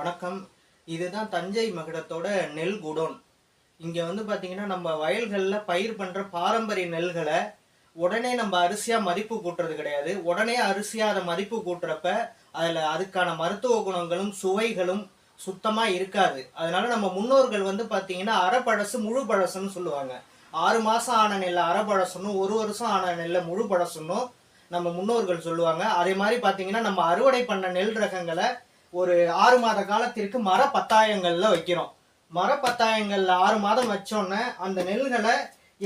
வணக்கம். இதுதான் தஞ்சை மகுடத்தோட நெல் குடோன். இங்கே வந்து பார்த்தீங்கன்னா நம்ம வயல்களில் பயிர் பண்ணுற பாரம்பரிய நெல்களை உடனே நம்ம அரிசியாக மதிப்பு கூட்டுறது கிடையாது. உடனே அரிசியாக அதை மதிப்பு கூட்டுறப்ப அதில் அதுக்கான மருத்துவ குணங்களும் சுவைகளும் சுத்தமாக இருக்காது. அதனால நம்ம முன்னோர்கள் வந்து பார்த்தீங்கன்னா அரைப்பழசு முழு பழசுன்னு சொல்லுவாங்க. ஆறு மாதம் ஆன நெல்லை அரைப்பழசுன்னு ஒரு வருஷம் ஆன நெல்லை முழு பழசுன்னும் நம்ம முன்னோர்கள் சொல்லுவாங்க. அதே மாதிரி பார்த்தீங்கன்னா நம்ம அறுவடை பண்ண நெல் ரகங்களை ஒரு ஆறு மாத காலத்திற்கு மர பத்தாயங்கள்ல வைக்கிறோம். மர பத்தாயங்கள்ல ஆறு மாதம் வச்சோன்னே அந்த நெல்களை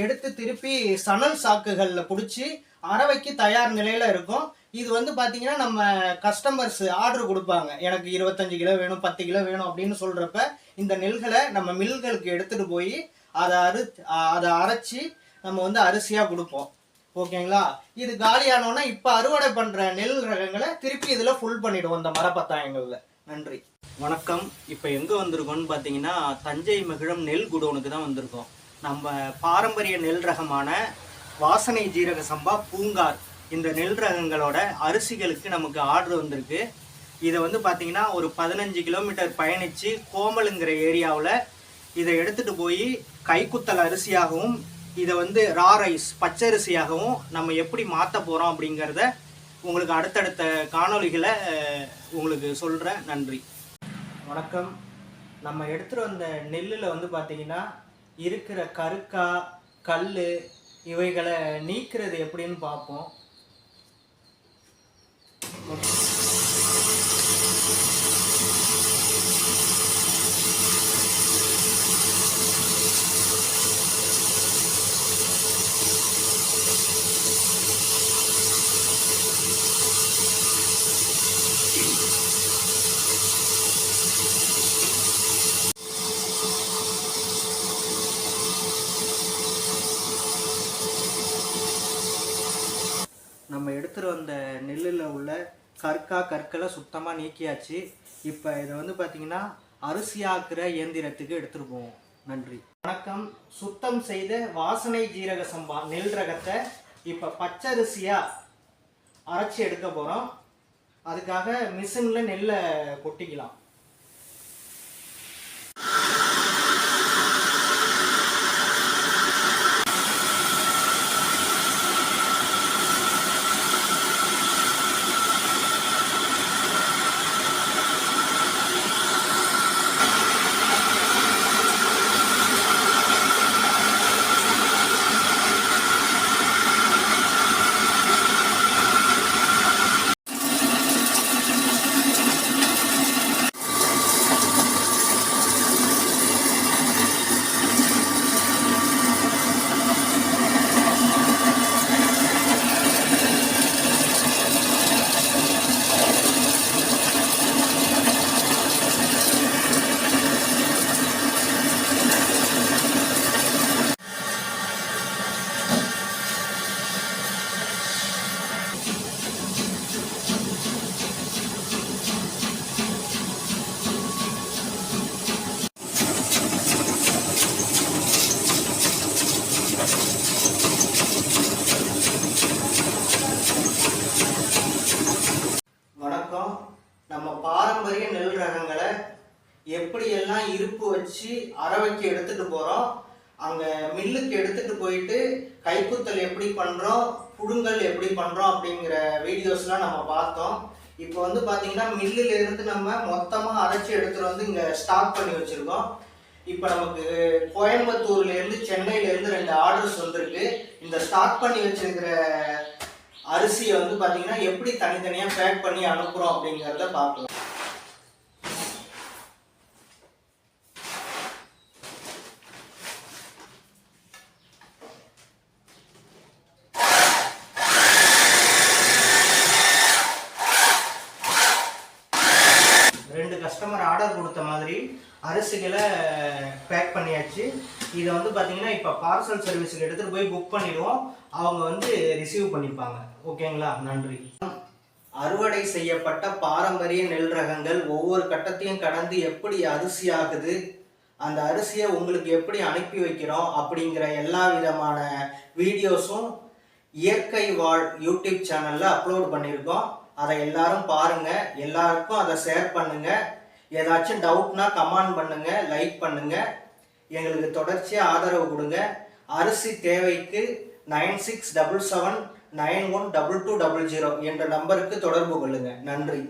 எடுத்து திருப்பி சணல் சாக்குகள்ல பிடிச்சி அறவைக்கு தயார் நிலையில இருக்கும். இது வந்து பாத்தீங்கன்னா நம்ம கஸ்டமர்ஸ் ஆர்டர் கொடுப்பாங்க. எனக்கு இருபத்தஞ்சு கிலோ வேணும் பத்து கிலோ வேணும் அப்படின்னு சொல்றப்ப இந்த நெல்களை நம்ம மில்களுக்கு எடுத்துட்டு போய் அதை அறு அதை அரைச்சி நம்ம வந்து அரிசியா கொடுப்போம். ஓகேங்களா? இது காலியானோன்னா இப்போ அறுவடை பண்ற நெல் ரகங்களை திருப்பி இதுல ஃபுல் பண்ணிடுவோம் இந்த மரப்பத்தாயங்கள்ல. நன்றி. வணக்கம். இப்போ எங்க வந்திருக்கோம்னு பார்த்தீங்கன்னா தஞ்சை மகிழம் நெல் குடோனுக்கு தான் வந்திருக்கோம். நம்ம பாரம்பரிய நெல் ரகமான வாசனை ஜீரக சம்பா பூங்கார். இந்த நெல் ரகங்களோட அரிசிகளுக்கு நமக்கு ஆர்டர் வந்திருக்கு. இதை வந்து பார்த்தீங்கன்னா ஒரு பதினஞ்சு கிலோமீட்டர் பயணித்து கோமலுங்கிற ஏரியாவில் இதை எடுத்துகிட்டு போய் கைக்குத்தல் அரிசியாகவும் இதை வந்து ரா ரைஸ் பச்சரிசியாகவும் நம்ம எப்படி மாற்ற போகிறோம் அப்படிங்கிறத உங்களுக்கு அடுத்தடுத்த காணொளிகளை உங்களுக்கு சொல்கிறேன் நன்றி. வணக்கம். நம்ம எடுத்துகிட்டு வந்த நெல்லில் வந்து பார்த்திங்கன்னா இருக்கிற கருக்கா கல் இவைகளை நீக்கிறது எப்படின்னு பார்ப்போம். நம்ம எடுத்துகிட்டு வந்த நெல்லில் உள்ள கற்கா கற்களை சுத்தமாக நீக்கியாச்சு. இப்போ இதை வந்து பார்த்தீங்கன்னா அரிசியாக்குற இயந்திரத்துக்கு எடுத்துகிட்டு போவோம். நன்றி. வணக்கம். சுத்தம் செய்த வாசனை ஜீரக சம்பா நெல் ரகத்தை இப்போ பச்சரிசியாக அரைச்சி எடுக்க போகிறோம் அதுக்காக மிஷினில் நெல்லை கொட்டிக்கலாம் வணக்கம் நம்ம பாரம்பரிய நெல் ரகங்களை எப்படியெல்லாம் இருப்பு வச்சு அரவைக்கு எடுத்துட்டு போகிறோம் அங்கே மில்லுக்கு எடுத்துட்டு போயிட்டு கைக்குத்தல் எப்படி பண்ணுறோம் புடுங்கல் எப்படி பண்ணுறோம் அப்படிங்கிற வீடியோஸ்லாம் நம்ம பார்த்தோம். இப்போ வந்து பார்த்தீங்கன்னா மில்லுலேருந்து நம்ம மொத்தமாக அரைச்சி எடுத்துகிட்டு வந்து இங்கே ஸ்டாக் பண்ணி வச்சுருக்கோம். இப்போ நமக்கு கோயம்புத்தூர்லேருந்து சென்னையிலேருந்து ரெண்டு ஆர்டர்ஸ் வந்திருக்கு. இந்த ஸ்டாக் பண்ணி வச்சிருக்கிற அரிசியை வந்து பார்த்தீங்கன்னா எப்படி தனித்தனியாக பேக் பண்ணி அனுப்புகிறோம் அப்படிங்கிறத பார்க்கலாம் ரெண்டு கஸ்டமர் ஆர்டர் கொடுத்த மாதிரி அரிசிகளை பேக் பண்ணியாச்சு. இதை வந்து பார்த்தீங்கன்னா இப்போ பார்சல் சர்வீஸுக்கு எடுத்துகிட்டு போய் புக் பண்ணிடுவோம். அவங்க வந்து ரிசீவ் பண்ணிப்பாங்க. ஓகேங்களா நன்றி. அறுவடை செய்யப்பட்ட பாரம்பரிய நெல் ரகங்கள் ஒவ்வொரு கட்டத்தையும் கடந்து எப்படி அரிசி ஆகுது? அந்த அரிசியை உங்களுக்கு எப்படி அனுப்பி வைக்கிறோம்? அப்படிங்கிற எல்லா விதமான வீடியோஸும் இயற்கை வாழ் யூடியூப் சேனலில் அப்லோட் பண்ணியிருக்கோம். அதை எல்லாரும் பாருங்கள் எல்லாருக்கும் அதை ஷேர் பண்ணுங்கள் ஏதாச்சும் டவுட்னா கமெண்ட் பண்ணுங்க லைக் பண்ணுங்க. எங்களுக்கு தொடர்ச்சியாக ஆதரவு கொடுங்க. அரிசி தேவைக்கு nine six double seven nine one double two double zero என்ற நம்பருக்கு தொடர்பு கொள்ளுங்கள் நன்றி.